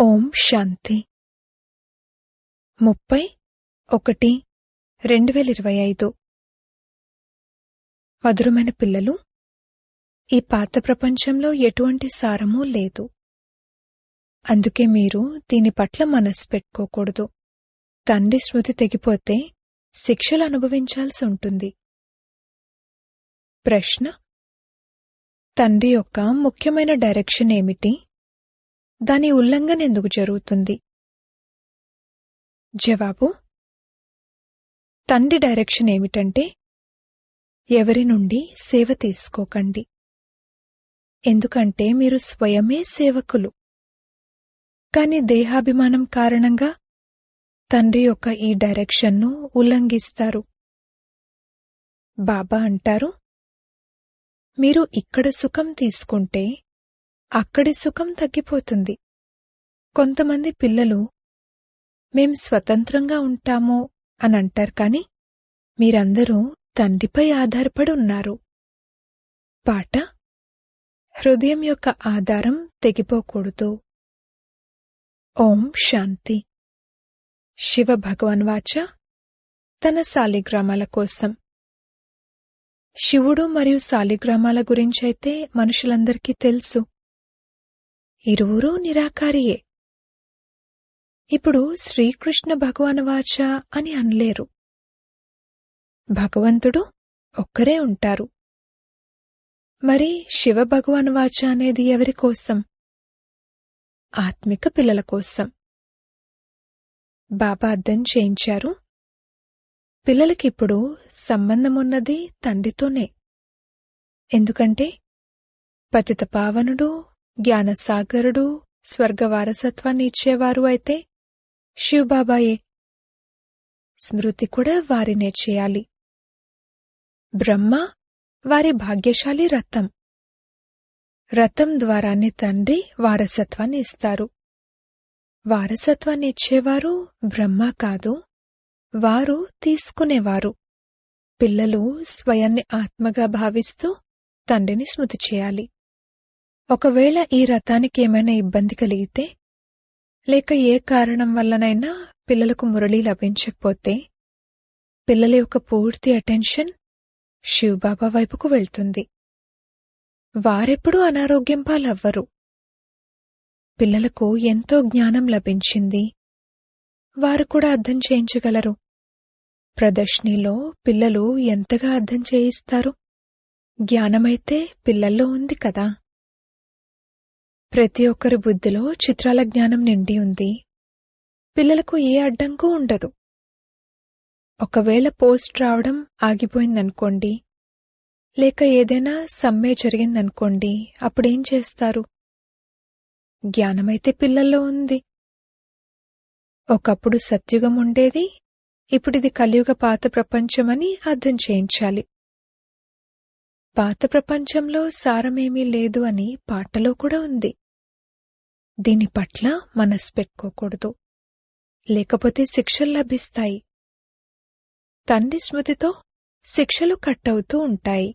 ఓం శాంతి. ముప్పై ఒకటి రెండు వేల ఇరవై ఐదు. మధురమైన పిల్లలు ఈ పాత ప్రపంచంలో ఎటువంటి సారమూ లేదు. అందుకే మీరు దీని పట్ల మనస్సు పెట్టుకోకూడదు. తండ్రి శృతి తెగిపోతే శిక్షలు అనుభవించాల్సి ఉంటుంది. ప్రశ్న తండ్రి యొక్క ముఖ్యమైన డైరెక్షన్ ఏమిటి? దాని ఉల్లంఘన ఎందుకు జరుగుతుంది? జవాబు తండ్రి డైరెక్షన్ ఏమిటంటే ఎవరి నుండి సేవ తీసుకోకండి. ఎందుకంటే మీరు స్వయమే సేవకులు. కాని దేహాభిమానం కారణంగా తండ్రి యొక్క ఈ డైరెక్షన్ను ఉల్లంఘిస్తారు. బాబా అంటారు మీరు ఇక్కడ సుఖం తీసుకుంటే అక్కడి సుఖం తగ్గిపోతుంది. కొంతమంది పిల్లలు మేం స్వతంత్రంగా ఉంటాము అని అంటారు కాని మీరందరూ తండ్రిపై ఆధారపడి ఉన్నారు. పాట హృదయం యొక్క ఆధారం తెగిపోకూడదు. ఓం శాంతి. శివ భగవాన్ వాచ తన సాలిగ్రామాల కోసం. శివుడు మరియు సాలిగ్రామాల గురించైతే మనుషులందరికీ తెలుసు. ఇరువురూ నిరాకారియే. ఇప్పుడు శ్రీకృష్ణ భగవాన్ వాచ అని అనలేరు. భగవంతుడు ఒక్కరే ఉంటారు. మరి శివ భగవాన్ వాచ అనేది ఎవరి కోసం? ఆత్మిక పిల్లల కోసం. బాబా అర్థం చేయించారు. పిల్లలకిప్పుడు సంబంధమున్నది తండ్రితోనే. ఎందుకంటే పతిత పావనుడు జ్ఞానసాగరుడు స్వర్గవారసత్వాన్ని ఇచ్చేవారు అయితే శివబాబాయే స్మృతి కూడా వారినే చేయాలి. బ్రహ్మ వారి భాగ్యశాలి రథం. రథం ద్వారానే తండ్రి వారసత్వాన్ని ఇస్తారు. వారసత్వాన్ని ఇచ్చేవారు బ్రహ్మ కాదు వారు తీసుకునేవారు. పిల్లలు స్వయాన్ని ఆత్మగా భావిస్తూ తండ్రిని స్మృతి చేయాలి. ఒకవేళ ఈ రథానికి ఏమైనా ఇబ్బంది కలిగితే లేక ఏ కారణం వల్లనైనా పిల్లలకు మురళి లభించకపోతే పిల్లల యొక్క పూర్తి అటెన్షన్ శివబాబా వైపుకు వెళ్తుంది. వారెప్పుడూ అనారోగ్యం పాలవ్వరు. పిల్లలకు ఎంతో జ్ఞానం లభించింది. వారు కూడా అర్థం చేయించగలరు. ప్రదర్శనలో పిల్లలు ఎంతగా అర్థం చేయిస్తారు? జ్ఞానమైతే పిల్లల్లో ఉంది కదా. ప్రతి ఒక్కరి బుద్ధిలో చిత్రాల జ్ఞానం నిండి ఉంది. పిల్లలకు ఏ అడ్డంకు ఉండదు. ఒకవేళ పోస్ట్ రావడం ఆగిపోయిందనుకోండి. లేక ఏదైనా సమ్మె జరిగిందనుకోండి అప్పుడేం చేస్తారు? జ్ఞానమైతే పిల్లల్లో ఉంది. ఒకప్పుడు సత్యుగం ఉండేది. ఇప్పుడిది కలియుగ పాత ప్రపంచమని అర్థం చేయించాలి. పాత ప్రపంచంలో సారమేమీ లేదు అని పాటలో కూడా ఉంది. దీని పట్ల మనసు పెట్టుకోకూడదు లేకపోతే శిక్షలు లభిస్తాయి. తండ్రి స్మృతితో శిక్షలు కట్టవుతూ ఉంటాయి.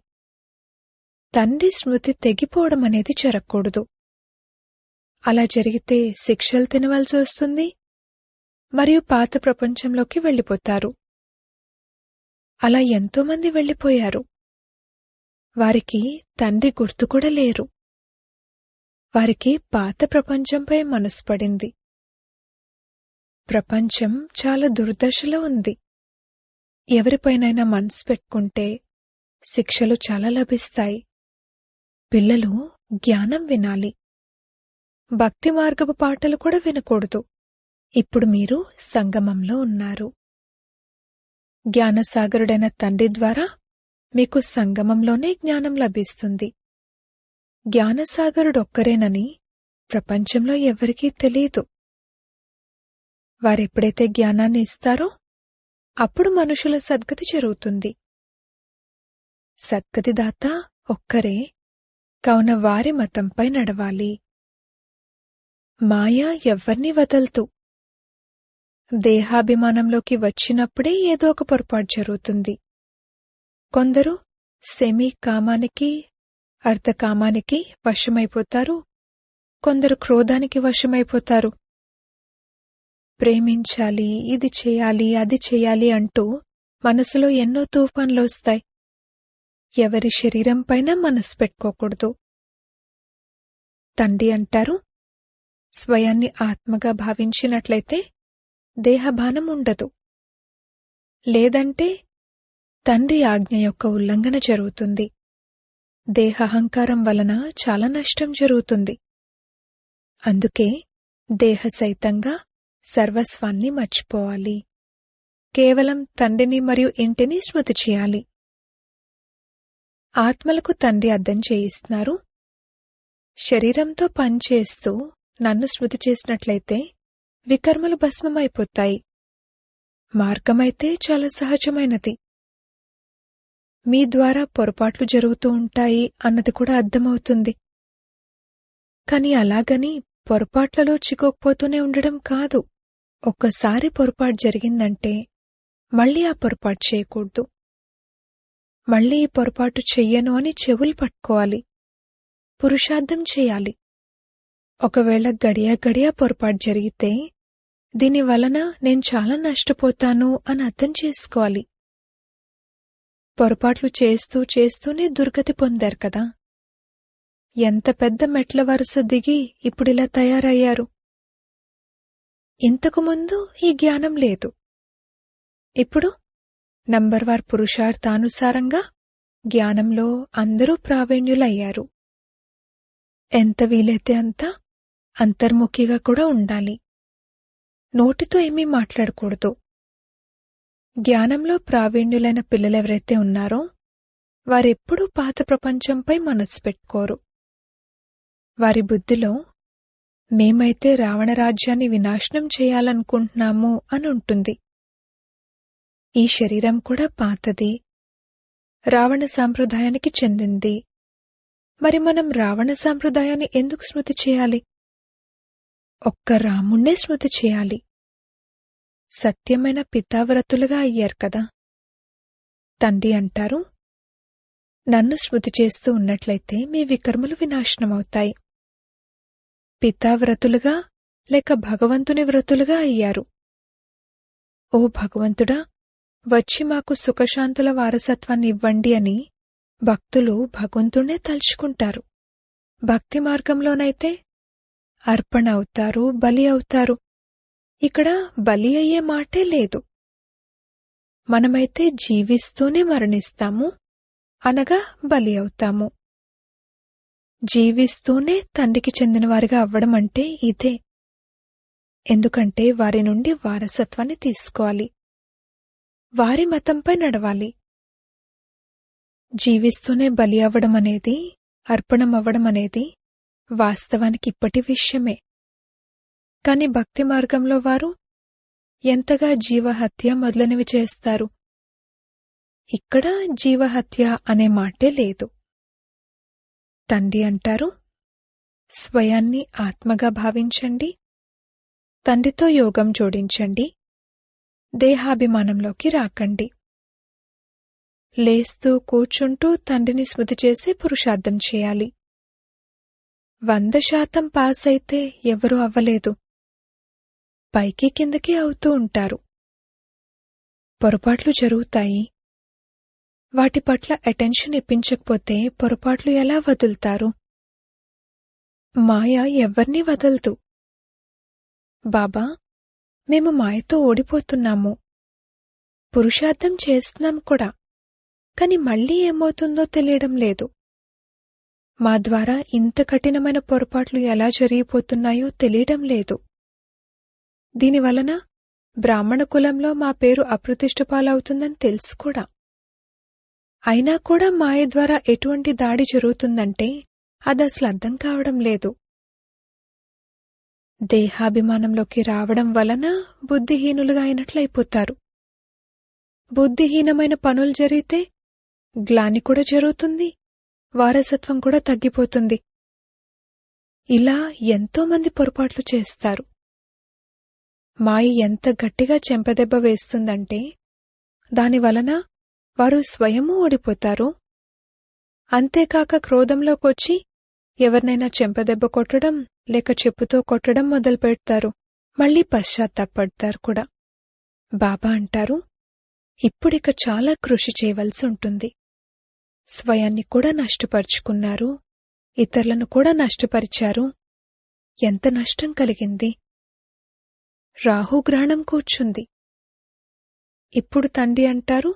తండ్రి స్మృతి తెగిపోవడం అనేది జరగకూడదు. అలా జరిగితే శిక్షలు తినవలసి వస్తుంది. మరియు పాత ప్రపంచంలోకి వెళ్ళిపోతారు. అలా ఎంతోమంది వెళ్ళిపోయారు. వారికి తండ్రి గుర్తు కూడా లేరు. వారికి పాత ప్రపంచంపై మనసుపడింది. ప్రపంచం చాలా దుర్దశలో ఉంది. ఎవరిపైనైనా మనసు పెట్టుకుంటే శిక్షలు చాలా లభిస్తాయి. పిల్లలు జ్ఞానం వినాలి. భక్తి మార్గపు పాటలు కూడా వినకూడదు. ఇప్పుడు మీరు సంగమంలో ఉన్నారు. జ్ఞానసాగరుడైన తండ్రి ద్వారా మీకు సంగమంలోనే జ్ఞానం లభిస్తుంది. జ్ఞానసాగరుడొక్కరేనని ప్రపంచంలో ఎవరికీ తెలియదు. వారెప్పుడైతే జ్ఞానాన్ని ఇస్తారో అప్పుడు మనుషుల సద్గతి జరుగుతుంది. సద్గతిదాత ఒక్కరే కావున వారి మతంపై నడవాలి. మాయ ఎవ్వర్నీ వదల్తూ దేహాభిమానంలోకి వచ్చినప్పుడే ఏదో ఒక పొరపాటు జరుగుతుంది. కొందరు సెమీ కామానికి అర్థకామానికి వశమైపోతారు. కొందరు క్రోధానికి వశమైపోతారు. ప్రేమించాలి ఇది చేయాలి అది చేయాలి అంటూ మనసులో ఎన్నో తుఫాన్లు వస్తాయి. ఎవరి శరీరం పైన మనసు పెట్టుకోకూడదు. తండ్రి అంటారు స్వయాన్ని ఆత్మగా భావించినట్లయితే దేహభానం ఉండదు. లేదంటే తండ్రి ఆజ్ఞ యొక్క ఉల్లంఘన జరుగుతుంది. దేహహంకారం వలన చాలా నష్టం జరుగుతుంది. అందుకే దేహసైతంగా సర్వస్వాన్ని మర్చిపోవాలి. కేవలం తండ్రిని మరియు ఇంటిని స్మృతి చేయాలి. ఆత్మలకు తండ్రి అర్థం చేయిస్తున్నారు. శరీరంతో పనిచేస్తూ నన్ను స్మృతి చేసినట్లయితే వికర్మలు భస్మమైపోతాయి. మార్గమైతే చాలా సహజమైనది. మీ ద్వారా పొరపాట్లు జరుగుతూ ఉంటాయి అన్నది కూడా అర్థమవుతుంది. కాని అలాగని పొరపాట్లలో చిక్కుకుపోతూనే ఉండడం కాదు. ఒక్కసారి పొరపాటు జరిగిందంటే మళ్ళీ ఆ పొరపాటు చేయకూడదు. మళ్ళీ ఈ పొరపాటు చెయ్యను అని చెవులు పట్టుకోవాలి. పురుషార్థం చేయాలి. ఒకవేళ గడియా గడియా పొరపాటు జరిగితే దీని వలన నేను చాలా నష్టపోతాను అని అర్థం చేసుకోవాలి. పొరపాట్లు చేస్తూ చేస్తూనే దుర్గతి పొందారు కదా. ఎంత పెద్ద మెట్ల వరుస దిగి ఇప్పుడిలా తయారయ్యారు. ఇంతకుముందు ఈ జ్ఞానం లేదు. ఇప్పుడు నంబర్వార్ పురుషార్థానుసారంగా జ్ఞానంలో అందరూ ప్రావీణ్యులయ్యారు. ఎంత వీలైతే అంత అంతర్ముఖిగా కూడా ఉండాలి. నోటితో ఏమీ మాట్లాడకూడదు. జ్ఞానంలో ప్రావీణ్యులైన పిల్లలెవరైతే ఉన్నారో వారెప్పుడూ పాత ప్రపంచంపై మనసు పెట్టుకోరు. వారి బుద్ధిలో మేమైతే రావణ రాజ్యాన్ని వినాశనం చేయాలనుకుంటున్నాము అని ఉంటుంది. ఈ శరీరం కూడా పాతది. రావణ సాంప్రదాయానికి చెందింది. మరి మనం రావణ సాంప్రదాయాన్ని ఎందుకు స్మృతి చేయాలి? ఒక్క రాముణ్ణే స్మృతి చేయాలి. సత్యమైన పితావ్రతులుగా అయ్యారు కదా? తండ్రి అంటారు నన్ను శృతి చేస్తూ ఉన్నట్లయితే మీ వికర్మలు వినాశనమవుతాయి. పితావ్రతులుగా లేక భగవంతుని వ్రతులుగా అయ్యారు. ఓ భగవంతుడా వచ్చి మాకు సుఖశాంతుల వారసత్వాన్ని ఇవ్వండి అని భక్తులు భగవంతుణ్ణే తలుచుకుంటారు. భక్తి మార్గంలోనైతే అర్పణ అవుతారు బలి అవుతారు. ఇక్కడ బలి అయ్యే మాటే లేదు. మనమైతే జీవిస్తూనే మరణిస్తాము అనగా బలి అవుతాము. జీవిస్తూనే తండ్రికి చెందినవారిగా అవ్వడం అంటే ఇదే. ఎందుకంటే వారి నుండి వారసత్వాన్ని తీసుకోవాలి. వారి మతంపై నడవాలి. జీవిస్తూనే బలి అవ్వడం అనేది అర్పణం అవ్వడం అనేది వాస్తవానికి ఇప్పటి విషయమే. కాని భక్తి మార్గంలో వారు ఎంతగా జీవహత్య మొదలైనవి చేస్తారు? ఇక్కడ జీవహత్య అనే మాటే లేదు. తండ్రి అంటారు స్వయాన్ని ఆత్మగా భావించండి తండ్రితో యోగం జోడించండి దేహాభిమానంలోకి రాకండి. లేస్తూ కూర్చుంటూ తండ్రిని స్మృతి చేసి పురుషార్థం చేయాలి. వంద శాతం పాస్ అయితే ఎవరూ అవ్వలేదు. పైకి కిందకి అవుతూ ఉంటారు. పొరపాట్లు జరుగుతాయి. వాటి పట్ల అటెన్షన్ ఇప్పించకపోతే పొరపాట్లు ఎలా వదులుతారు? మాయ ఎవ్వర్నీ వదలదు. బాబా మేము మాయతో ఓడిపోతున్నాము. పురుషార్థం చేస్తున్నాం కూడా. కాని మళ్ళీ ఏమవుతుందో తెలియడం లేదు. మా ద్వారా ఇంత కఠినమైన పొరపాట్లు ఎలా జరిగిపోతున్నాయో తెలియడం లేదు. దీనివలన బ్రాహ్మణ కులంలో మా పేరు అప్రతిష్టపాలవుతుందని తెలుసు కూడా. అయినా కూడా మాయ ద్వారా ఎటువంటి దాడి జరుగుతుందంటే అది అసలు అర్థం కావడం లేదు. దేహాభిమానంలోకి రావడం వలన బుద్ధిహీనులుగా అయినట్లయిపోతారు. బుద్ధిహీనమైన పనులు జరిగితే గ్లాని కూడా జరుగుతుంది వారసత్వం కూడా తగ్గిపోతుంది. ఇలా ఎంతో మంది పొరపాట్లు చేస్తారు. మాయ ఎంత గట్టిగా చెంపదెబ్బ వేస్తుందంటే దానివలన వారు స్వయమూ ఓడిపోతారు. అంతేకాక క్రోధంలోకొచ్చి ఎవరినైనా చెంపదెబ్బ కొట్టడం లేక చెప్పుతో కొట్టడం మొదలుపెడతారు మళ్ళీ పశ్చాత్తాపడతారు కూడా. బాబా అంటారు ఇప్పుడిక చాలా కృషి చేయవలసి ఉంటుంది. స్వయాన్ని కూడా నష్టపరుచుకున్నారు. ఇతరులను కూడా నష్టపరిచారు. ఎంత నష్టం కలిగింది. రాహుగ్రహణం కూర్చుంది. ఇప్పుడు తండ్రి అంటారు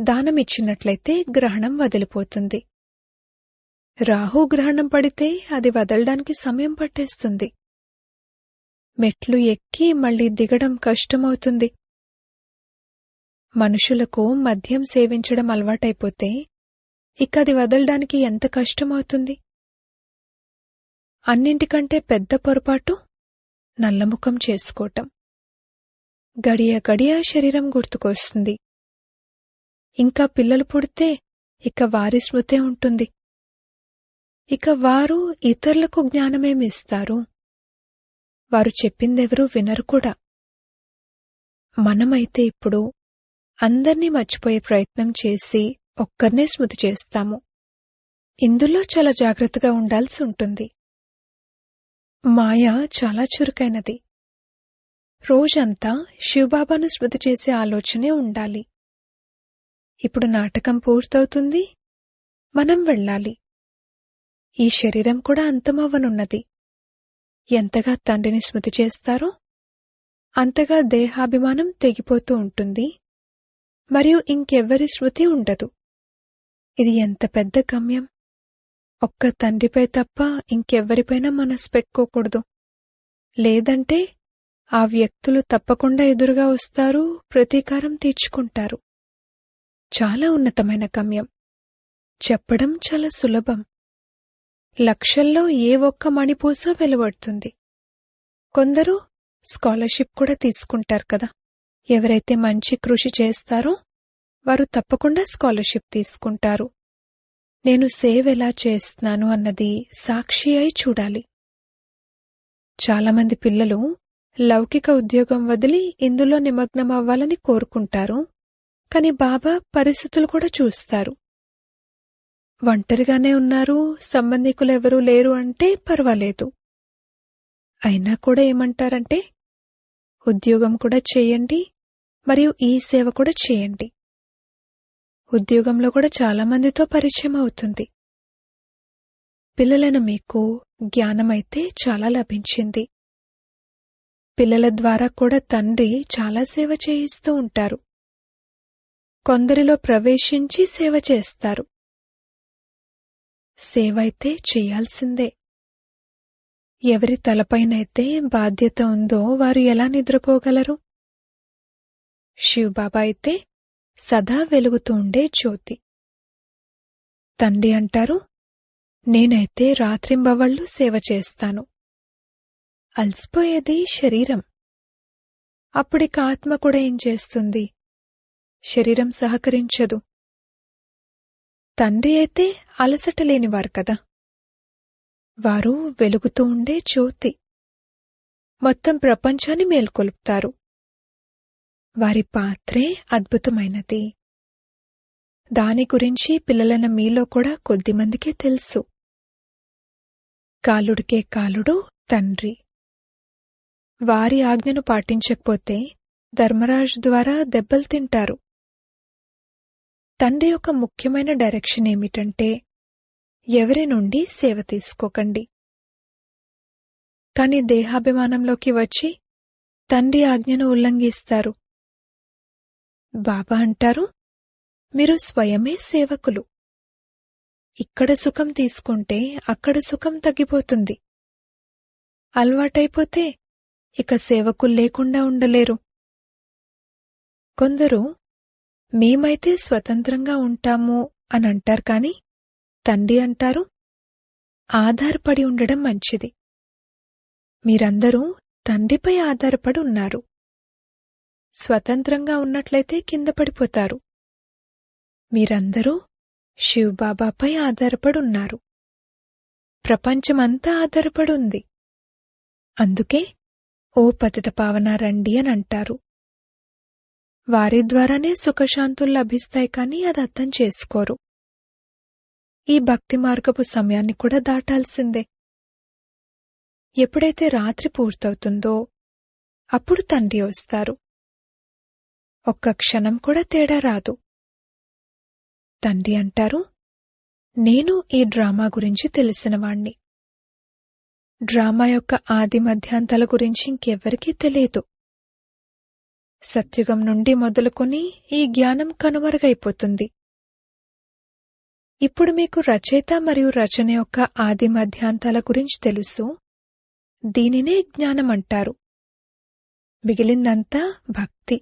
దానమిచ్చినట్లయితే గ్రహణం వదిలిపోతుంది. రాహుగ్రహణం పడితే అది వదలడానికి సమయం పట్టేస్తుంది. మెట్లు ఎక్కి మళ్ళీ దిగడం కష్టమవుతుంది. మనుషులకు మద్యం సేవించడం అలవాటైపోతే ఇక అది వదలడానికి ఎంత కష్టమవుతుంది? అన్నింటికంటే పెద్ద పొరపాటు నల్లముఖం చేసుకోవటం గడియ గడియ శరీరం గుర్తుకొస్తుంది. ఇంకా పిల్లలు పుడితే ఇక వారి స్మృతే ఉంటుంది. ఇక వారు ఇతరులకు జ్ఞానమేమిస్తారు వారు చెప్పిందెవరూ వినరు కూడా. మనమైతే ఇప్పుడు అందర్నీ మర్చిపోయే ప్రయత్నం చేసి ఒక్కర్నే స్మృతి చేస్తాము. ఇందులో చాలా జాగ్రత్తగా ఉండాల్సి ఉంటుంది. మాయ చాలా చురుకైనది. రోజంతా శివబాబాను స్మృతి చేసే ఆలోచనే ఉండాలి. ఇప్పుడు నాటకం పూర్తవుతుంది. మనం వెళ్ళాలి. ఈ శరీరం కూడా అంతమవ్వనున్నది. ఎంతగా తండ్రిని స్మృతి చేస్తారో అంతగా దేహాభిమానం తెగిపోతూ ఉంటుంది. మరియు ఇంకెవ్వరి స్మృతి ఉండదు. ఇది ఎంత పెద్ద గమ్యం! ఒక్క తండ్రిపై తప్ప ఇంకెవ్వరిపైనా మనసు పెట్టుకోకూడదు. లేదంటే ఆ వ్యక్తులు తప్పకుండా ఎదురుగా వస్తారు ప్రతీకారం తీర్చుకుంటారు. చాలా ఉన్నతమైన గమ్యం. చెప్పడం చాలా సులభం. లక్షల్లో ఏ ఒక్క మణిపూస వెలువడుతుంది. కొందరు స్కాలర్షిప్ కూడా తీసుకుంటారు కదా. ఎవరైతే మంచి కృషి చేస్తారో వారు తప్పకుండా స్కాలర్షిప్ తీసుకుంటారు. నేను సేవ్ ఎలా చేస్తున్నాను అన్నది సాక్షి అయి చూడాలి. చాలామంది పిల్లలు లౌకిక ఉద్యోగం వదిలి ఇందులో నిమగ్నం అవ్వాలని కోరుకుంటారు కాని బాబా పరిస్థితులు కూడా చూస్తారు. ఒంటరిగానే ఉన్నారు సంబంధికులెవరూ లేరు అంటే పర్వాలేదు. అయినా కూడా ఏమంటారంటే ఉద్యోగం కూడా చేయండి మరియు ఈ సేవ కూడా చేయండి. ఉద్యోగంలో కూడా చాలా మందితో పరిచయం అవుతుంది. పిల్లలను మీకు జ్ఞానమైతే చాలా లభించింది. పిల్లల ద్వారా కూడా తండ్రి చాలా సేవ చేయిస్తూ ఉంటారు. కొందరిలో ప్రవేశించి సేవ చేస్తారు. సేవ అయితే చేయాల్సిందే. ఎవరి తలపైనైతే బాధ్యత ఉందో వారు ఎలా నిద్రపోగలరు? శివబాబా అయితే సదా వెలుగుతూ ఉండే జ్యోతి. తండ్రి అంటారు నేనైతే రాత్రింబవళ్ళు సేవ చేస్తాను. అలసిపోయేది శరీరం. అప్పుడిక ఆత్మ కూడా ఏం చేస్తుంది? శరీరం సహకరించదు. తండ్రి అయితే అలసట లేనివారు కదా. వారు వెలుగుతూ ఉండే జ్యోతి. మొత్తం ప్రపంచాన్ని మేల్కొల్పుతారు. వారి పాత్రే అద్భుతమైనది. దాని గురించి పిల్లలైన మీలో కూడా కొద్దిమందికే తెలుసు. కాలుడికే కాలుడు తండ్రి. వారి ఆజ్ఞను పాటించకపోతే ధర్మరాజు ద్వారా దెబ్బలు తింటారు. తండ్రి యొక్క ముఖ్యమైన డైరెక్షన్ ఏమిటంటే ఎవరి నుండి సేవ తీసుకోకండి. కాని దేహాభిమానంలోకి వచ్చి తండ్రి ఆజ్ఞను ఉల్లంఘిస్తారు. బాబా అంటారు మీరు స్వయమే సేవకులు. ఇక్కడ సుఖం తీసుకుంటే అక్కడ సుఖం తగ్గిపోతుంది. అలవాటైపోతే ఇక సేవకులు లేకుండా ఉండలేరు. కొందరు మేమైతే స్వతంత్రంగా ఉంటాము అని అంటారు కాని తండ్రి అంటారు ఆధారపడి ఉండడం మంచిది. మీరందరూ తండ్రిపై ఆధారపడి ఉన్నారు. స్వతంత్రంగా ఉన్నట్లయితే కింద పడిపోతారు. మీరందరూ శివబాబాపై ఆధారపడి ఉన్నారు ప్రపంచమంతా ఆధారపడి ఉంది అందుకే ఓ పతిత పావన రండి అని అంటారు. వారి ద్వారానే సుఖశాంతులు లభిస్తాయి కానీ అది అర్థం చేసుకోరు. ఈ భక్తి మార్గపు సమయాన్ని కూడా దాటాల్సిందే. ఎప్పుడైతే రాత్రి పూర్తవుతుందో అప్పుడు తండ్రి వస్తారు. ఒక్క క్షణం కూడా తేడా రాదు. తండ్రి అంటారు నేను ఈ డ్రామా గురించి తెలిసినవాణ్ణి. డ్రామా యొక్క ఆది మధ్యాంతాల గురించి ఇంకెవ్వరికీ తెలియదు. సత్యుగం నుండి మొదలుకొని ఈ జ్ఞానం కనుమరుగైపోతుంది. ఇప్పుడు మీకు రచయిత మరియు రచన యొక్క ఆది మధ్యాంతాల గురించి తెలుసు. దీనినే జ్ఞానం అంటారు మిగిలిందంతా భక్తి.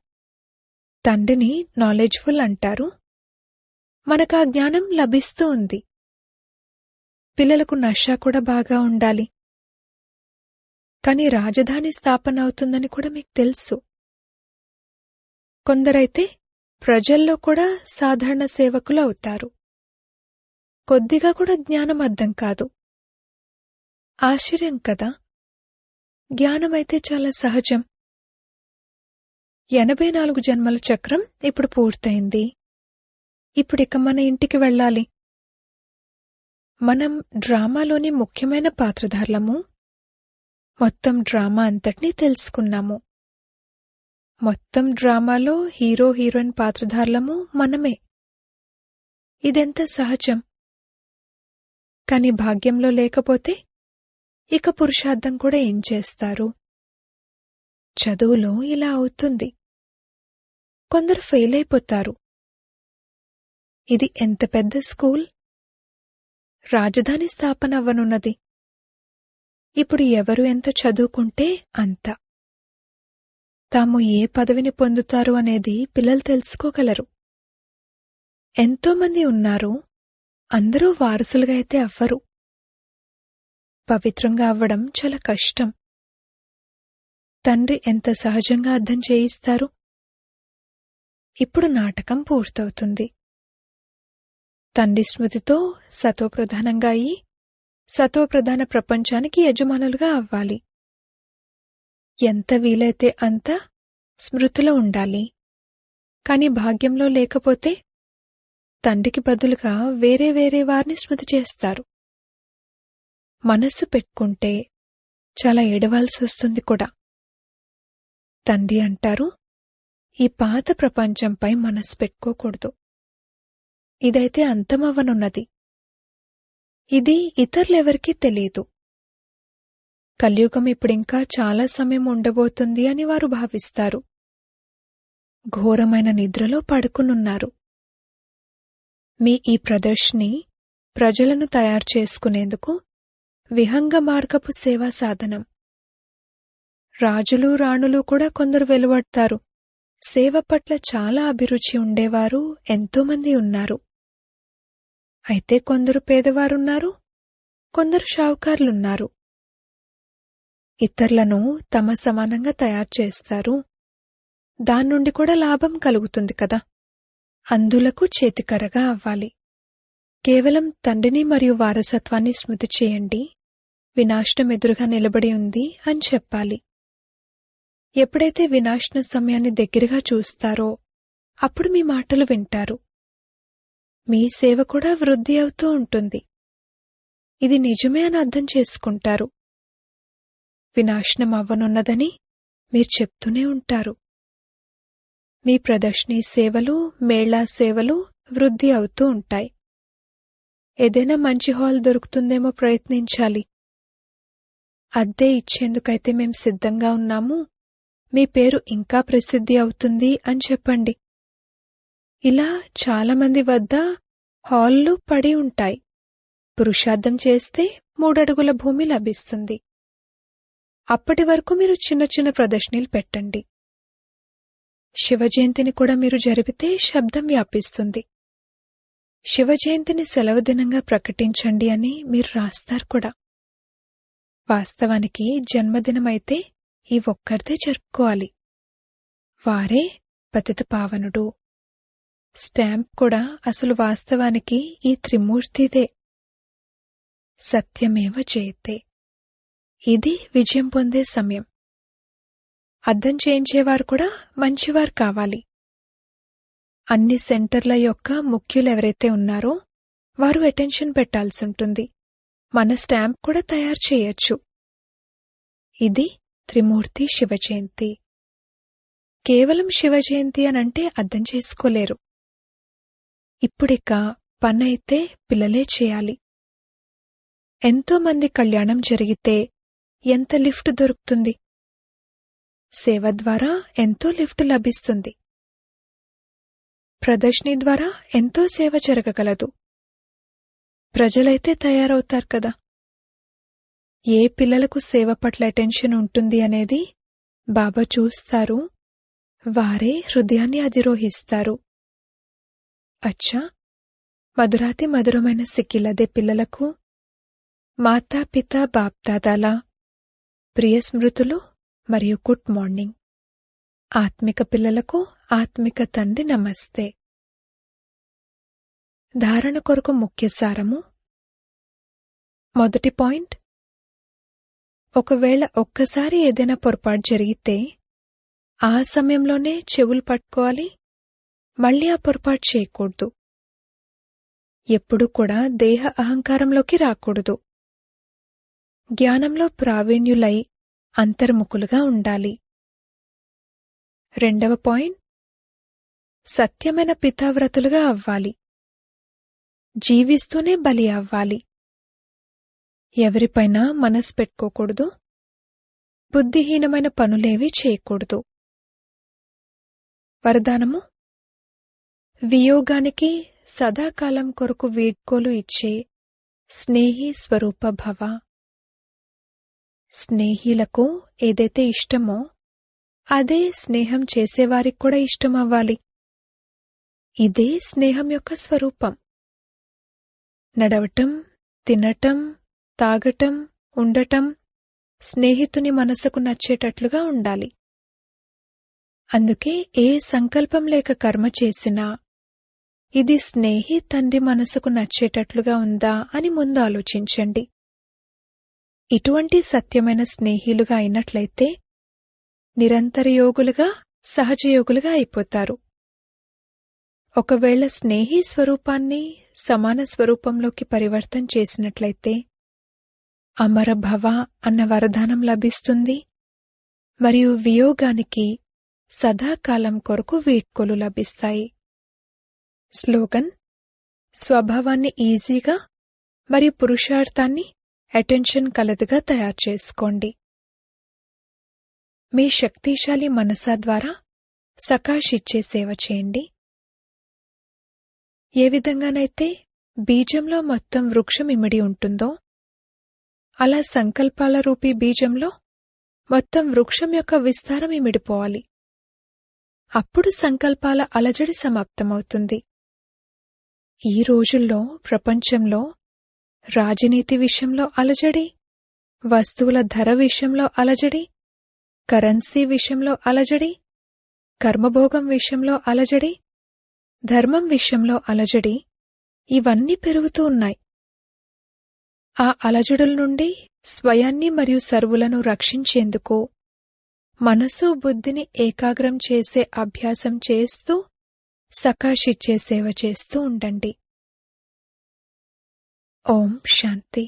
తండ్రిని నాలెడ్జ్ఫుల్ అంటారు. మనకు ఆ జ్ఞానం లభిస్తూ ఉంది. పిల్లలకు నష కూడా బాగా ఉండాలి. కాని రాజధాని స్థాపన అవుతుందని కూడా మీకు తెలుసు. కొందరైతే ప్రజల్లో కూడా సాధారణ సేవకులు అవుతారు. కొద్దిగా కూడా జ్ఞానం అర్థం కాదు. ఆశ్చర్యం కదా. జ్ఞానమైతే చాలా సహజం. ఎనభై నాలుగు జన్మల చక్రం ఇప్పుడు పూర్తయింది. ఇప్పుడిక మన ఇంటికి వెళ్ళాలి. మనం డ్రామాలోని ముఖ్యమైన పాత్రధారులము. మొత్తం డ్రామా అంతటినీ తెలుసుకున్నాము. మొత్తం డ్రామాలో హీరో హీరోయిన్ పాత్రధారులము మనమే. ఇదెంత సహజం? కాని భాగ్యంలో లేకపోతే ఇక పురుషార్థం కూడా ఏం చేస్తారు? చదువులో ఇలా అవుతుంది. కొందరు ఫెయిల్ అయిపోతారు. ఇది ఎంత పెద్ద స్కూల్? రాజధాని స్థాపన అవ్వనున్నది. ఇప్పుడు ఎవరు ఎంత చదువుకుంటే అంత. తాము ఏ పదవిని పొందుతారు అనేది పిల్లలు తెలుసుకోగలరు. ఎంతోమంది ఉన్నారు అందరూ వారసులుగా అయితే అవ్వరు. పవిత్రంగా అవ్వడం చాలా కష్టం. తండ్రి ఎంత సహజంగా అర్థం చేయిస్తారు? ఇప్పుడు నాటకం పూర్తవుతుంది. తండ్రి స్మృతితో సతోప్రధానంగా అయి సతోప్రధాన ప్రపంచానికి యజమానులుగా అవ్వాలి. ఎంత వీలైతే అంత స్మృతిలో ఉండాలి. కాని భాగ్యంలో లేకపోతే తండ్రికి బదులుగా వేరే వేరే వారిని స్మృతి చేస్తారు. మనస్సు పెట్టుకుంటే చాలా ఏడవాల్సి వస్తుంది కూడా. తండ్రి అంటారు ఈ పాత ప్రపంచంపై మనసు పెట్టుకోకూడదు. ఇదైతే అంతమవ్వనున్నది. ఇది ఇతరులెవరికీ తెలియదు. కలియుగం ఇప్పుడింకా చాలా సమయం ఉండబోతుంది అని వారు భావిస్తారు. ఘోరమైన నిద్రలో పడుకునున్నారు. మీ ఈ ప్రదర్శని ప్రజలను తయారు చేసుకునేందుకు విహంగ మార్గపు సేవా సాధనం. రాజులు రాణులు కూడా కొందరు వెలువడతారు. సేవ పట్ల చాలా అభిరుచి ఉండేవారు ఎంతోమంది ఉన్నారు. అయితే కొందరు పేదవారున్నారు కొందరు షావుకారులున్నారు. ఇతరులను తమ సమానంగా తయారు చేస్తారు. దాని నుండి కూడా లాభం కలుగుతుంది కదా. అందులకు చేతికరగా అవ్వాలి. కేవలం తండ్రిని మరియు వారసత్వాన్ని స్మృతి చేయండి. వినాశనం ఎదురుగా నిలబడి ఉంది అని చెప్పాలి. ఎప్పుడైతే వినాశన సమయాన్ని దగ్గరగా చూస్తారో అప్పుడు మీ మాటలు వింటారు. మీ సేవ కూడా వృద్ధి అవుతూ ఉంటుంది. ఇది నిజమే అని అర్థం చేసుకుంటారు. వినాశనం అవ్వనున్నదని మీరు చెప్తూనే ఉంటారు. మీ ప్రదర్శనీ సేవలు మేళా సేవలు వృద్ధి అవుతూ ఉంటాయి. ఏదైనా మంచి హాల్ దొరుకుతుందేమో ప్రయత్నించాలి. అద్దె ఇచ్చేందుకైతే మేం సిద్ధంగా ఉన్నాము. మీ పేరు ఇంకా ప్రసిద్ధి అవుతుంది అని చెప్పండి. ఇలా చాలామంది వద్ద హాల్లు పడి ఉంటాయి. పురుషార్థం చేస్తే మూడడుగుల భూమి లభిస్తుంది. అప్పటి వరకు మీరు చిన్న చిన్న ప్రదర్శనలు పెట్టండి. శివ జయంతిని కూడా మీరు జరిపితే శబ్దం వ్యాపిస్తుంది. శివ జయంతిని సెలవు దినంగా ప్రకటించండి అని మీరు రాస్తారు కూడా. వాస్తవానికి జన్మదినమైతే ఈ ఒక్కరిదే జరుపుకోవాలి. వారే పతిత పావనుడు. స్టాంప్ కూడా అసలు వాస్తవానికి ఈ త్రిమూర్తిదే. సత్యమేవ జయతే. ఇది విజయం పొందే సమయం. అర్థం చేయించేవారు కూడా మంచివారు కావాలి. అన్ని సెంటర్ల యొక్క ముఖ్యులు ఎవరైతే ఉన్నారో వారు అటెన్షన్ పెట్టాల్సి ఉంటుంది. మన స్టాంప్ కూడా తయారు చేయొచ్చు. ఇది త్రిమూర్తి శివజయంతి. కేవలం శివజయంతి అనంటే అర్థం చేసుకోలేరు. ఇప్పుడిక పనైతే పిల్లలే చేయాలి. ఎంతో మంది కళ్యాణం జరిగితే ఎంత లిఫ్ట్ దొరుకుతుంది? సేవ ద్వారా ఎంతో లిఫ్ట్ లభిస్తుంది. ప్రదర్శిని ద్వారా ఎంతో సేవ జరగగలదు. ప్రజలైతే తయారవుతారు కదా. ఏ పిల్లలకు సేవ పట్ల అటెన్షన్ ఉంటుంది అనేది బాబా చూస్తారు. వారే హృదయాన్ని అధిరోహిస్తారు. అచ్చా! మధురాతి మధురమైన సిక్కిలదే పిల్లలకు మాతా పిత బాప్దాదాల ప్రియ స్మృతులు మరియు గుడ్ మార్నింగ్. ఆత్మిక పిల్లలకు ఆత్మిక తండ్రి నమస్తే. ధారణ కొరకు ముఖ్య సారము. మొదటి పాయింట్ ఒకవేళ ఒక్కసారి ఏదైనా పొరపాటు జరిగితే ఆ సమయంలోనే చెవులు పట్టుకోవాలి. మళ్ళీ ఆ పొరపాటు చేయకూడదు. ఎప్పుడు కూడా దేహ అహంకారంలోకి రాకూడదు. జ్ఞానంలో ప్రావీణ్యులై అంతర్ముఖులుగా ఉండాలి. రెండవ పాయింట్. సత్యమైన పితావ్రతులుగా అవ్వాలి. జీవిస్తూనే బలి అవ్వాలి. ఎవరిపైనా మనసు పెట్టుకోకూడదు. బుద్ధిహీనమైన పనులేవి చేయకూడదు. వరదానము? వియోగానికి సదాకాలం కొరకు వీడ్కోలు ఇచ్చే స్నేహి స్వరూప భవ. స్నేహిలకు ఏదైతే ఇష్టమో అదే స్నేహం చేసేవారికి కూడా ఇష్టమవ్వాలి. ఇదే స్నేహం యొక్క స్వరూపం. నడవటం తినటం తాగటం ఉండటం స్నేహితుని మనసుకు నచ్చేటట్లుగా ఉండాలి. అందుకే ఏ సంకల్పం లేక కర్మ చేసినా ఇది స్నేహి తండ్రి మనసుకు నచ్చేటట్లుగా ఉందా అని ముందు ఆలోచించండి. ఇటువంటి సత్యమైన స్నేహిలుగా అయినట్లయితే నిరంతర యోగులుగా సహజయోగులుగా అయిపోతారు. ఒకవేళ స్నేహి స్వరూపాన్ని సమాన స్వరూపంలోకి పరివర్తన చేసినట్లయితే అమరభవ అన్న వరదానం లభిస్తుంది. మరియు వియోగానికి సదాకాలం కొరకు వీడ్కోలు లభిస్తాయి. స్లోగన్ స్వభావాన్ని ఈజీగా మరియు పురుషార్థాన్ని అటెన్షన్ కలదుగా తయారు చేసుకోండి. మీ శక్తిశాలి మనసా ద్వారా సకాషిచ్చే సేవ చేయండి. ఏ విధంగానైతే బీజంలో మొత్తం వృక్షం ఇమిడి ఉంటుందో అలా సంకల్పాల రూపీ బీజంలో మొత్తం వృక్షం యొక్క విస్తారం ఇమిడిపోవాలి. అప్పుడు సంకల్పాల అలజడి సమాప్తమవుతుంది. ఈ రోజుల్లో ప్రపంచంలో రాజనీతి విషయంలో అలజడి వస్తువుల ధర విషయంలో అలజడి కరెన్సీ విషయంలో అలజడి కర్మభోగం విషయంలో అలజడి ధర్మం విషయంలో అలజడి ఇవన్నీ పెరుగుతూ ఉన్నాయి. ఆ అలజడుల నుండి స్వయాన్ని మరియు సర్వులను రక్షించేందుకు మనసు బుద్ధిని ఏకాగ్రం చేసే అభ్యాసం చేస్తూ సకాశిచ్చే సేవ చేస్తూ ఉండండి. ఓం శాంతి.